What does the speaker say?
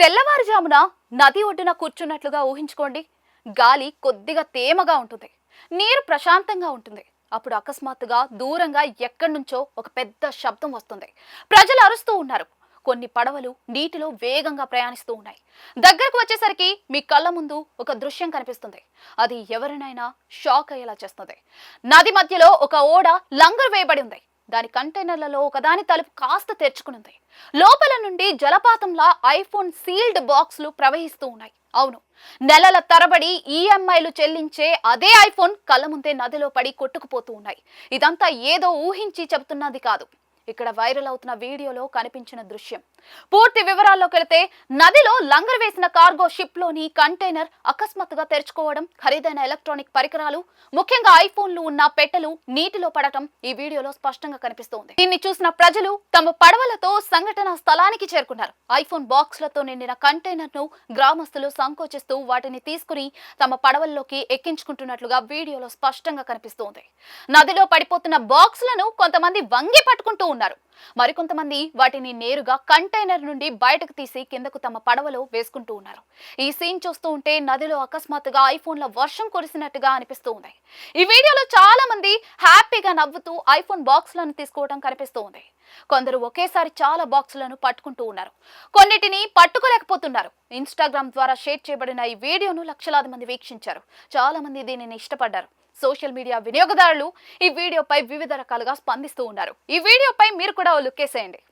తెల్లవారుజామున నది ఒడ్డున కూర్చున్నట్లుగా ఊహించుకోండి. గాలి కొద్దిగా తేమగా ఉంటుంది. నీరు ప్రశాంతంగా ఉంటుంది. అప్పుడు అకస్మాత్తుగా దూరంగా ఎక్కడి నుంచో ఒక పెద్ద శబ్దం వస్తుంది. ప్రజలు అరుస్తూ ఉన్నారు. కొన్ని పడవలు నీటిలో వేగంగా ప్రయాణిస్తూ ఉన్నాయి. దగ్గరకు వచ్చేసరికి మీ కళ్ళ ముందు ఒక దృశ్యం కనిపిస్తుంది. అది ఎవరినైనా షాక్ అయ్యేలా చేస్తుంది. నది మధ్యలో ఒక ఓడ లంగరు వేయబడి ఉంది. దాని కంటైనర్లలో ఒకదాని తలుపు కాస్త తెరుచుకునుంది. లోపల నుండి జలపాతంలా ఐఫోన్ సీల్డ్ బాక్స్లు ప్రవహిస్తూ ఉన్నాయి. అవును నెలల తరబడి ఈఎంఐలు చెల్లించే అదే ఐఫోన్ కళ్ళ ముందే నదిలో పడి కొట్టుకుపోతూ ఉన్నాయి. ఇదంతా ఏదో ఊహించి చెబుతున్నది కాదు. ఇక్కడ వైరల్ అవుతున్న వీడియోలో కనిపించిన దృశ్యం. పూర్తి వివరాల్లోకి వెళితే నదిలో లంగర్ వేసిన కార్గో షిప్లోని కంటైనర్ అకస్మాత్తుగా తెరుచుకోవడం ఖరీదైన ఎలక్ట్రానిక్ పరికరాలు ముఖ్యంగా ఐఫోన్లు ఉన్న పెట్టెలు నీటిలో పడటం ఈ వీడియోలో స్పష్టంగా కనిపిస్తోంది. దీన్ని చూసిన ప్రజలు తమ పడవలతో సంఘటన స్థలానికి చేరుకున్నారు. ఐఫోన్ బాక్స్లతో నిండిన కంటైనర్ను గ్రామస్తులు సంకోచిస్తూ వాటిని తీసుకుని తమ పడవల్లోకి ఎక్కించుకుంటున్నట్లుగా వీడియోలో స్పష్టంగా కనిపిస్తోంది. నదిలో పడిపోతున్న బాక్స్లను కొంతమంది వంగి పట్టుకుంటూ ఉన్నారు. మరికొంతమంది వాటిని నేరుగా కంటైనర్ నుండి బయటకు తీసి కిందకు తమ పడవలో వేసుకుంటూ ఉన్నారు. ఈ సీన్ చూస్తూ ఉంటే నదిలో అకస్మాత్తుగా ఐఫోన్ల వర్షం కురిసినట్టుగా అనిపిస్తూ ఉంది. ఈ వీడియోలో చాలా మంది హ్యాపీగా నవ్వుతూ ఐఫోన్ బాక్స్లను తీసుకోవడం కనిపిస్తూ ఉంది. కొందరు ఒకేసారి చాలా బాక్సులను పట్టుకుంటూ ఉన్నారు. కొన్నిటిని పట్టుకోలేకపోతున్నారు. ఇన్స్టాగ్రామ్ ద్వారా షేర్ చేయబడిన ఈ వీడియోను లక్షలాది మంది వీక్షించారు. చాలా మంది దీనిని ఇష్టపడ్డారు. సోషల్ మీడియా వినియోగదారులు ఈ వీడియోపై వివిధ రకాలుగా స్పందిస్తూ ఉన్నారు. ఈ వీడియోపై మీరు కూడా ఓ లుక్కేసేయండి